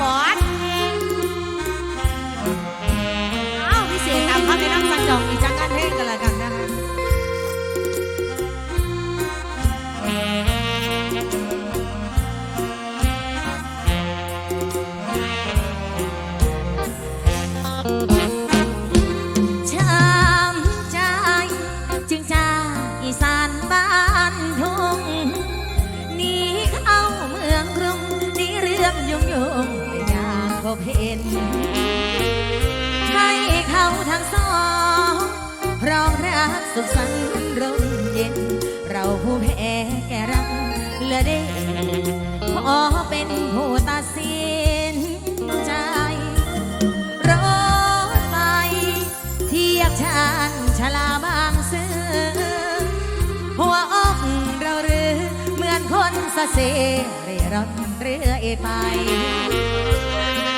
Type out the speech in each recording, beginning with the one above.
บอ สะเสเร่ร่อนเรื่อยไป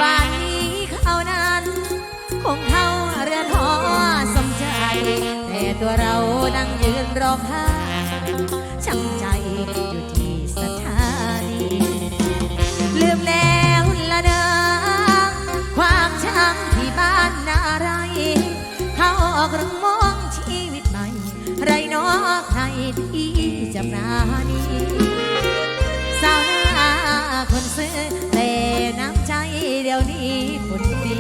ป่านนี้เขานั้น คงเข้าเรือนหอสมใจ แต่ตัวเรานั่งยืนรองไห้ช้ำใจอยู่ที่สถานีลืมแล้วละเนอความช้ำที่บ้านนาไร เขาออกเรงมองชีวิตใหม่ ไรนอใครที่จะปราณี สาวนาคนซื้อแต่น้ำใจเดี๋ยวนี้คนดี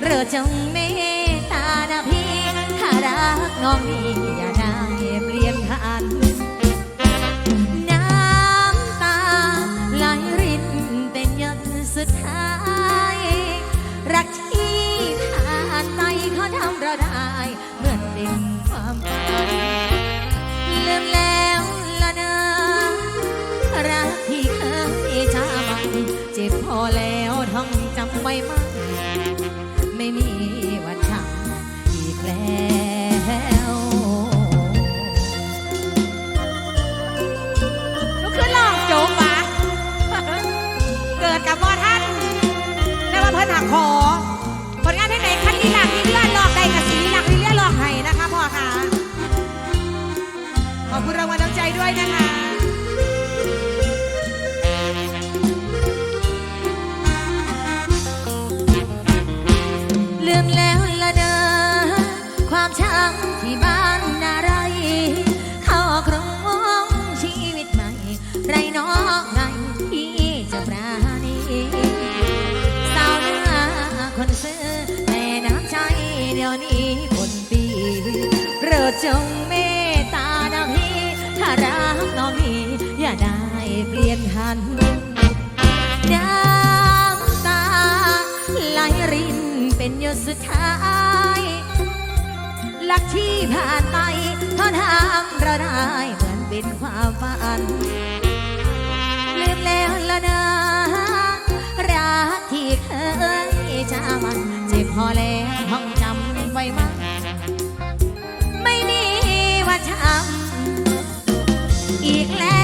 เรือจงเมตตานะพี่ถ้ารักน้องนี่อย่าได้เปลี่ยนผ่านน้ำตาไหลรินเป็นหยดสุดท้าย รักที่ผ่านไปเขาทำเราได้เหมือนเป็นความฝัน จ็บพอแล้วท่องจำไว้มั้งไม่มีวันช้ำอีกแล้วลุกขึ้นลองโจ๊กวะเกิดกับพ่อท่านแต่ว่าเพิ่นหักขอผลงานที่ไหนคันลีหลักลีเลื่อนลอกใดกับสีหลักลีเลื่อนลอกให้นะคะพ่อค่ะ ขอบคุณรางวัลน้ำใจด้วยนะคะ นพันน้ำตาไหลรินเป็นหยดสุดท้ายลักที่ผ่านไปทอนทำเราได้เหมือนเป็นความฝันลืมแล้วละนะรักที่เคยจามันเจ็บพอแล้วห้องจำไว้มั้งไม่มีวันช้ำอีกแล้ว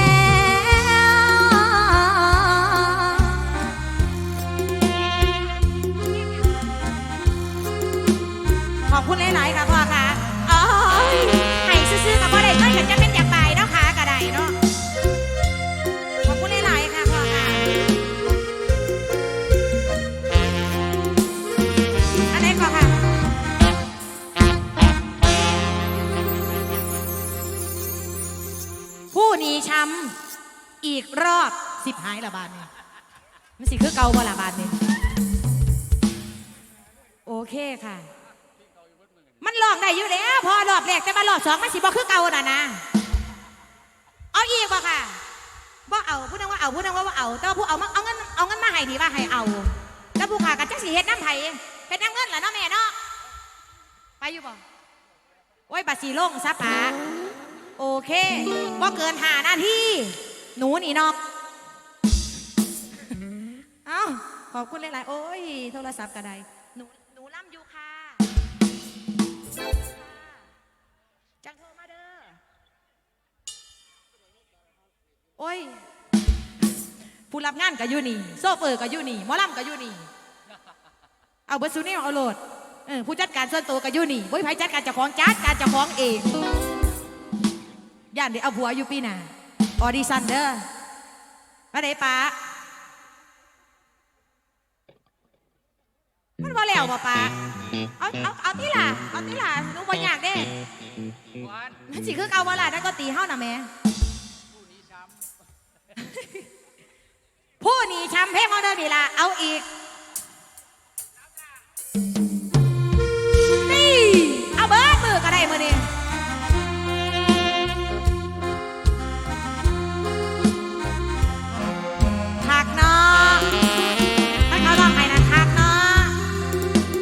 หลายๆค่ะพ่อค่ะอ๋อให้ซื้อๆกับพ่อได้ก็อยากจะเป็นอยากไปเนาะค่ะกระได้เนาะขอบคุณหลายๆค่ะพ่อค่ะ อันไหนก่อนค่ะ ผู้หนีช้ำอีกรอบสิบหายละบาทนี่มันสิคือเก่าบ่ละบาทเนี่ยโอเคค่ะ องได้อยู่แล้วพอรอบแรกแต่มารอบสองมันสิบ่คือเก่าน่ะนะเอาอีกบ่ค่ะบ่เอาพูดนึงว่าเอาพูดนึงว่าบ่เอา แต่ว่าผู้เอามาเอาเงินเอาเงินมาให้ดีว่าให้เอา แล้วผู้ขากันจังสิเฮ็ดน้ำไผ่เฮ็ดน้ำเงินล่ะเนาะแม่เนาะไปอยู่บ่โอ้ยบัตรสีลงซะป๋าโอเคบ่เกินห้านาทีหนูนี่นอกเอ้าขอบคุณหลายๆโอ้ยโทรศัพท์กระไดหนู โอ้ย ผู้รับงานกับยูนี่ โซเฟอร์กับยูนี่หมอลำกับยูนี่ เอาเบอร์ซูนี่เอาโหลดเออผู้จัดการส่วนตัวกับยูนี่บ่มีไผจัดการเจ้าของจัดการเจ้าของเองย่านเดี๋ยวเอาผัวอยู่ปีหน้าออดิซันเด้อมาไหนป้ามันบ่แล้วบ่ปาเอาเอาเอาที่ล่ะเอาที่ล่ะหนูบ่อยากเด้หวานมันสิคือเก่าบ่ล่ะนั่นก็ตีเฮาน่ะแม่ผู้นี้ช้ ผู้นี้ช้ำเพลงของเดิมนี่ล่ะเอาอีก นี่ เอาเบิดมือก็ได้มื้อนี้คักเนาะถ้าเขาลองให้นะคักเนาะ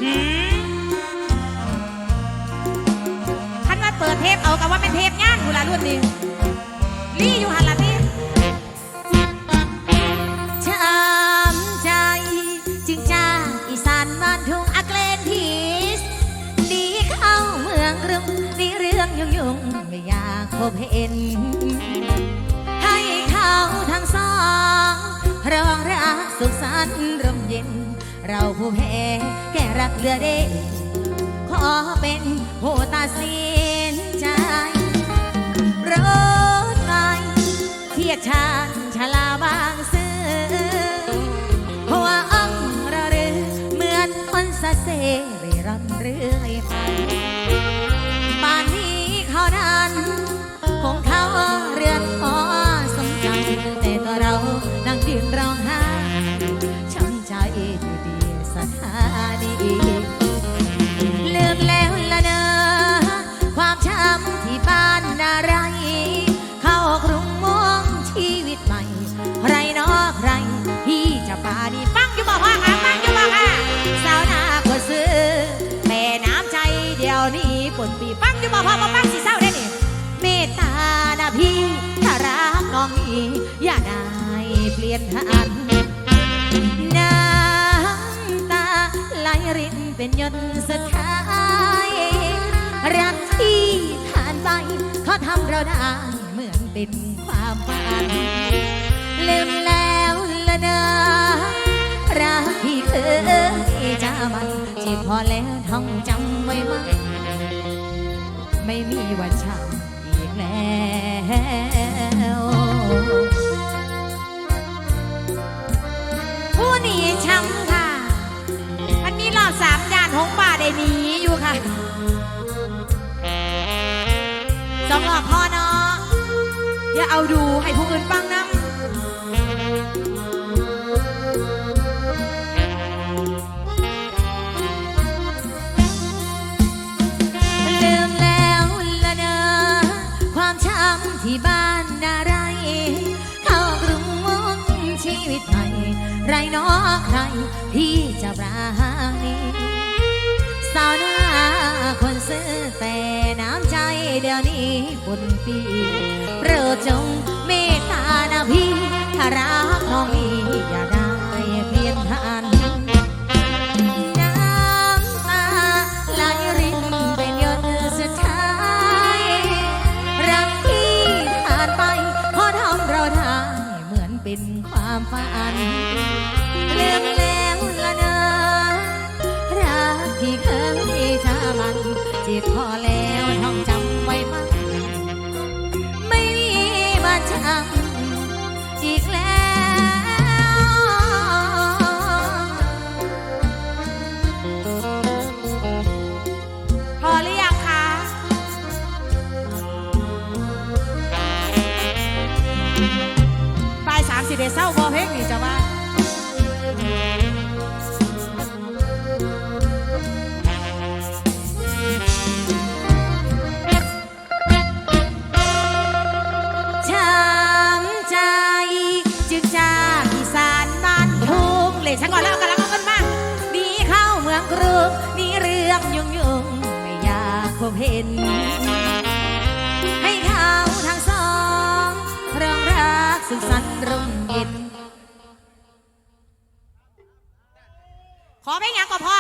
หืมคันว่าเปิดเทปเอากับว่าเป็นเทปย่านกูละรุ่นนี้ บเห็น ให้เขาทั้งสองรองรักสุขสันต์ร่มเย็น เราผู้แพ้แก่รักเหลือเด้ขอเป็นผู้ตัดสินใจรถไฟเทียดชานชลาบางซื่อหัวอ่องระรือเหมือนคนสะเซเร่ร่อนเรื่อยไป บ่ฟังสิเศร้าได้นี่เมตตานะพี่ถ้ารักน้องนี้อย่าได้เปลี่ยนหันน้ำตาไหลรินเป็นหยดสุดท้ายรักที่ผ่านไปเขาทำเราได้เหมือนเป็นความฝันลืมแล้วละนะรักที่เคยจะมันจีบพอแล้วท่องจำไว้มั้ย ไม่มีวันช้ำอีกแล้วผู้หนีช้ำค่ะ มันมีรอบสามด่านหงป่าได้หนีอยู่ค่ะสองรอกพ่อเนาะอย่าเอาดูให้ผู้อื่นฟัง ที่บ้านนาไรเข้ากรุงมงชีวิตใหม่ไรน้อใครที่จะปราณีสาวหน้าคนซื้อแต่น้ำใจเดี๋ยวนี้ปุ่นปีโปรดจงเมตตานะพี่ถ้ารัก มันจีบพอแล้ว บเห็น ให้เขาทั้งสองรองรักสุขสันต์ร่มเย็น ขอเพลงหยังก่อนพ่อ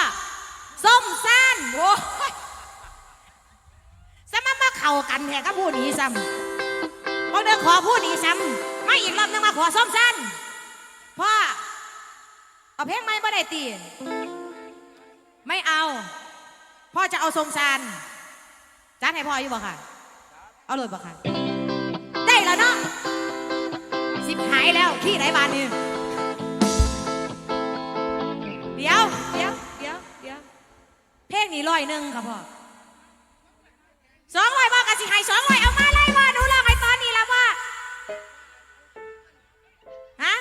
ส้มซ่านโว้ยสมามาเข่ากันแท้ก็พูดนี้ซ้ำพอเดินขอพูดนี้ซ้ำไม่อีกรอบนึงมาขอส้มซ่านพ่อเอาเพลงไมบ่ได้ตีไม่เอา พ่อจะเอาส้มซาน จานให้พ่ออยู่บ่ค่ะ เอาเลยบ่ค่ะ ได้แล้วเนาะสิบหายแล้วขี้ไหนบานนี่เดี๋ยวเดี๋ยวเดี๋ยวเพกนี่ร้อยหนึ่งค่ะพ่อสองร้อยบ่กะสิให้สองร้อยเอามาเลยว่าหนูลอให้ตอนนี้แล้วว่ฮะ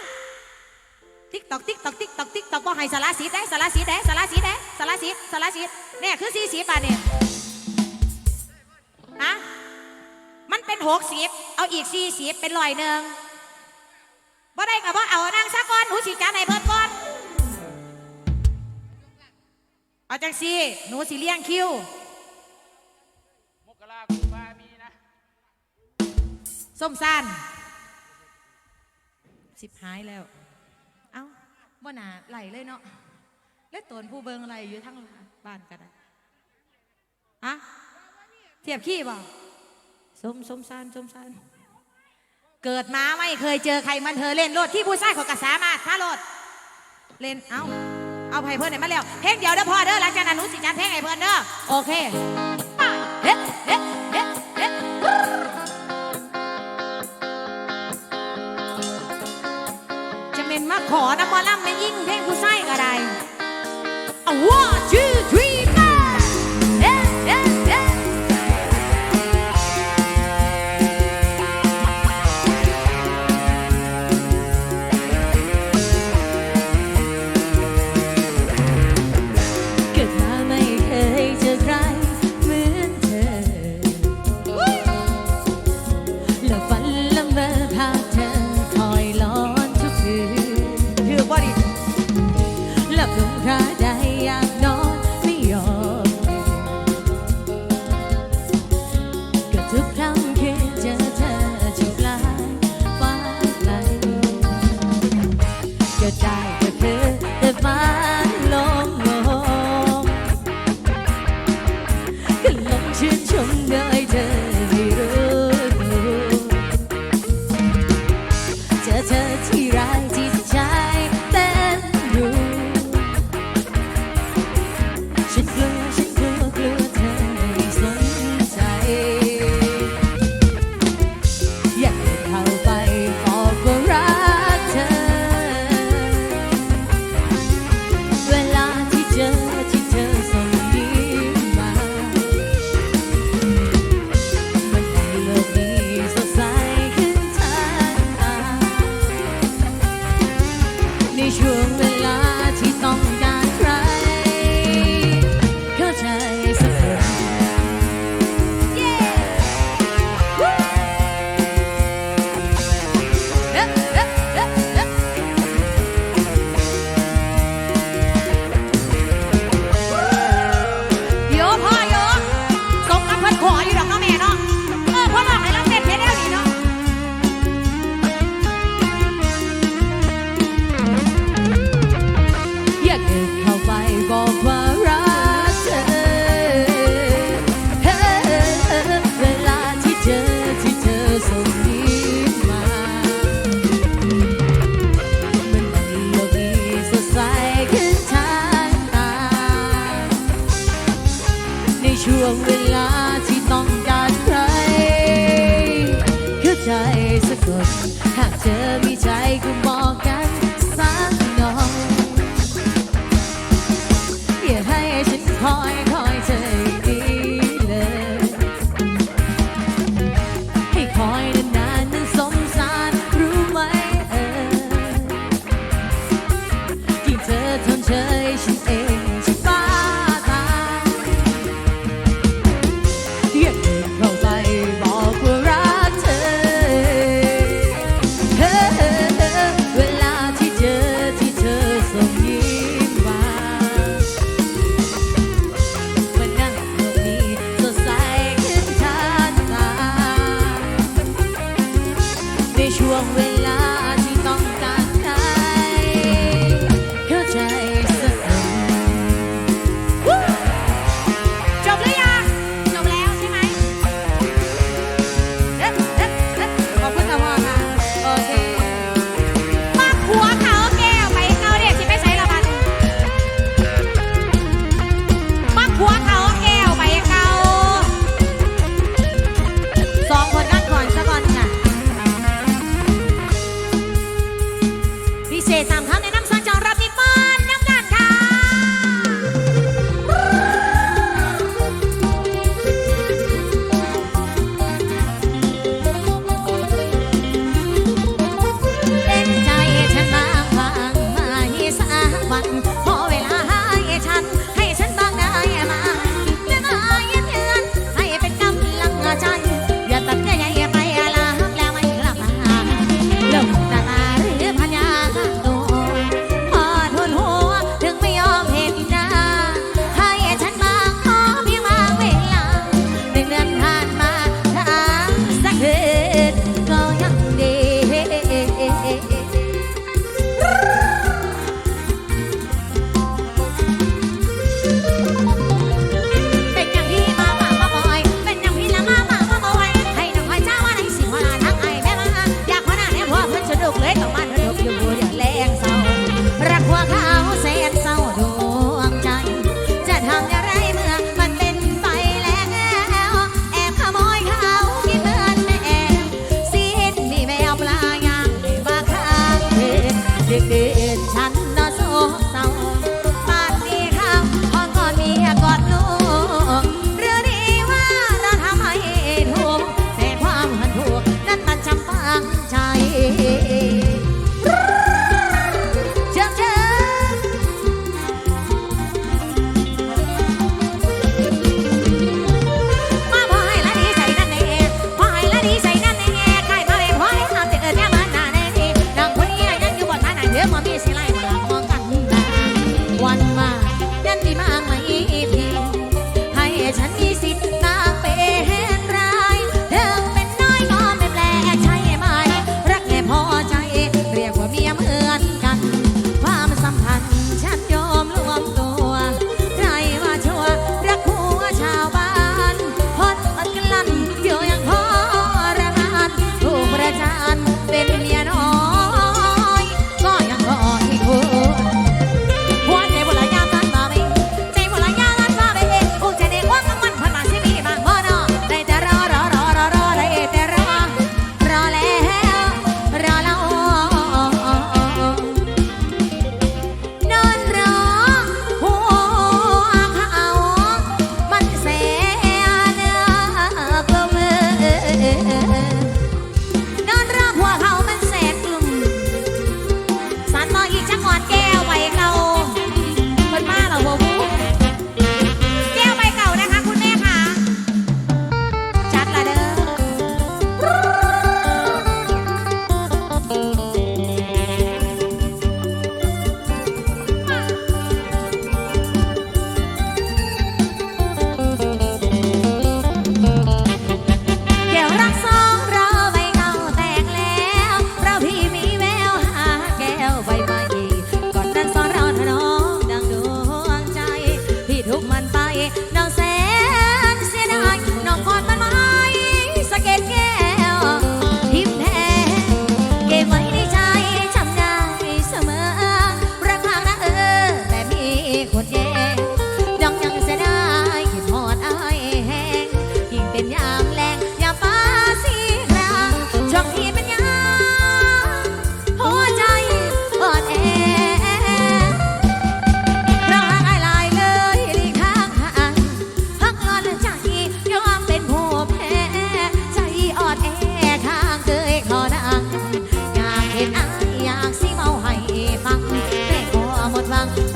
ติ๊กตอกติ๊กตอกติ๊กตอกติ๊กตอกบ่ให้สารสีได้สารสีได้สารสีได้สารสีสารสีเนี่ยคือสีสีบาทเนี่ มันเป็นหกสิบเอาอีกสี่สิบเป็นร้อยหนึ่งบ่ได้กับว่าเอานางซะก่อนหนูสิจานให้เพิ่นก่อนเอาจังสิหนูสิเลี้ยงคิวมกราคุมภามีนะส้มซ่านสิบหายแล้ว เอ้าบ่หนาไหลเลยเนาะแล้วตนผู้เบิงอะไรอยู่ทั้งบ้านกันอะอะเทียบขี้บ่ สมสมซานสมซานเกิดมาไม่เคยเจอใครมันเธอเล่นโลดที่ผู้ชายของกระสามาข้าโลดเล่นเอ้าเอาไผ่เพื่อนไหนมาแล้วเพลงเดียวเด้อพ่อเด้อหลังจากนั้นหนูสิจันเพลงไอ้เพื่อนเด้อโอเคเฮ้เฮ้เฮ้เฮ้จะเป็นมาขอน้ำมอลำไม่ยิ่งเพลงผู้ชายก็ได้อา one two ในช่วงเวลาที่ต้องการใครเข้าใจสักคน ห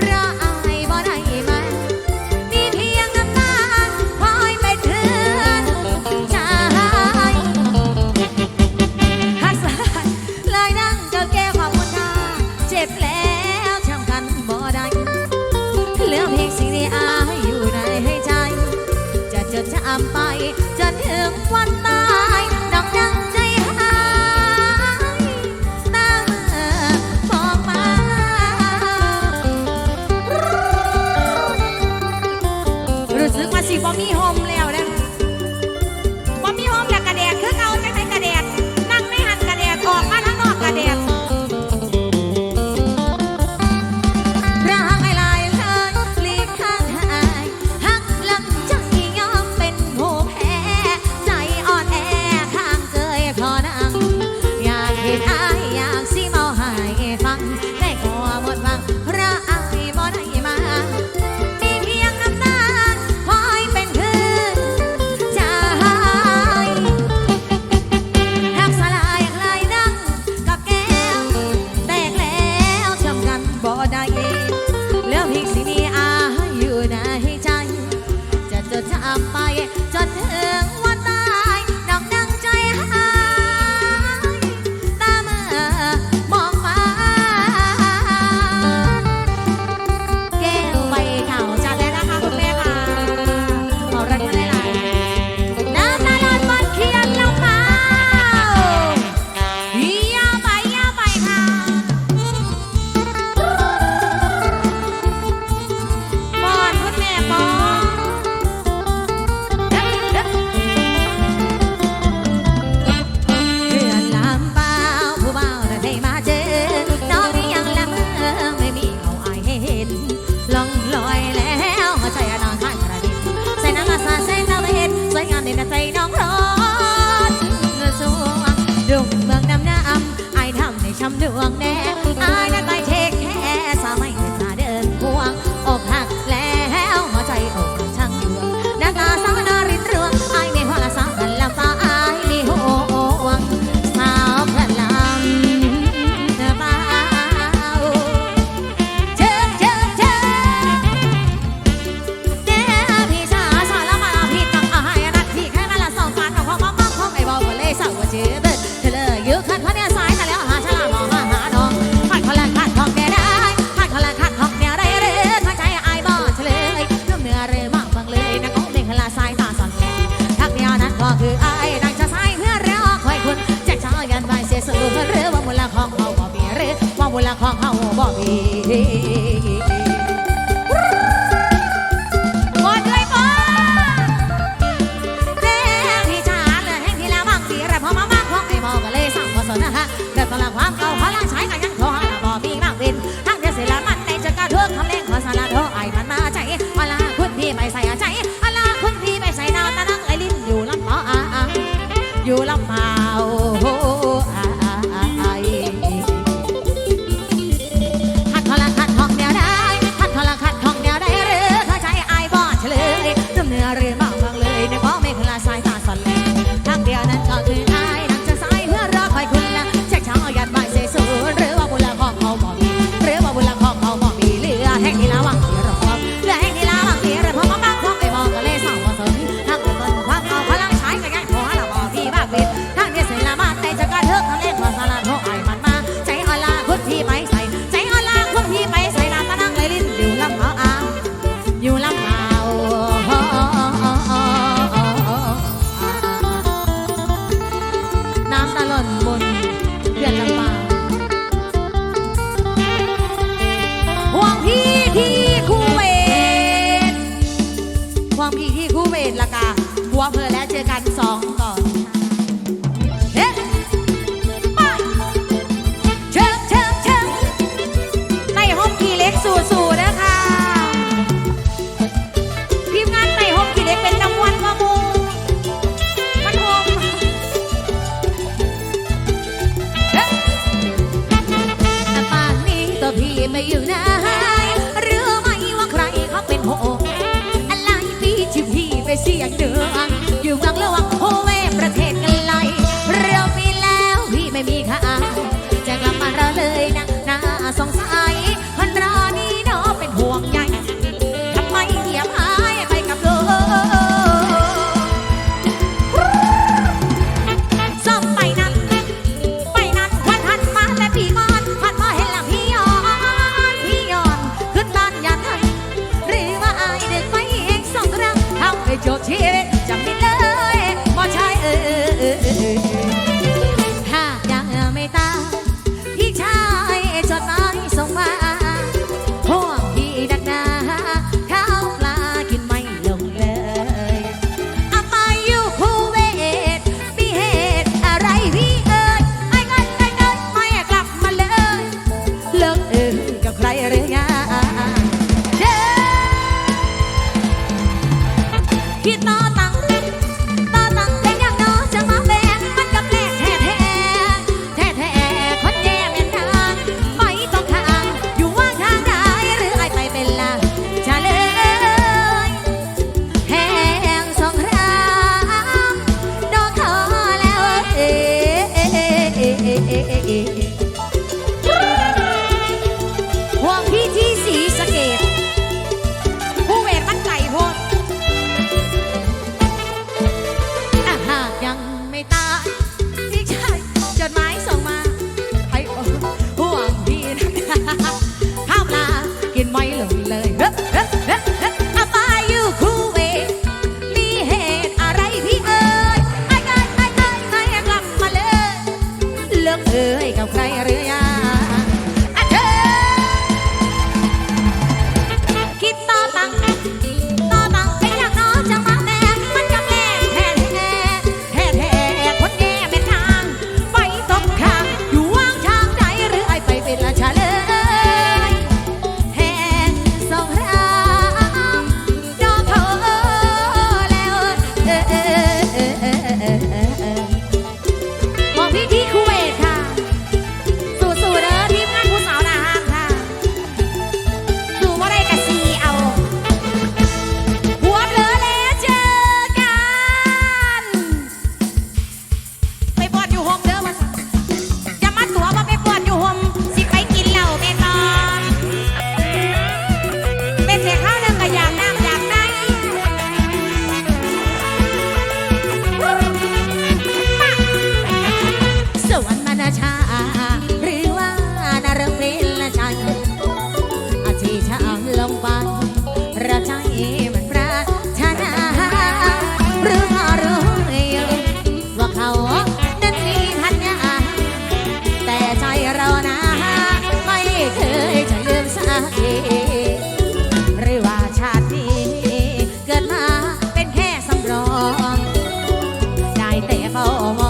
ได้เข้า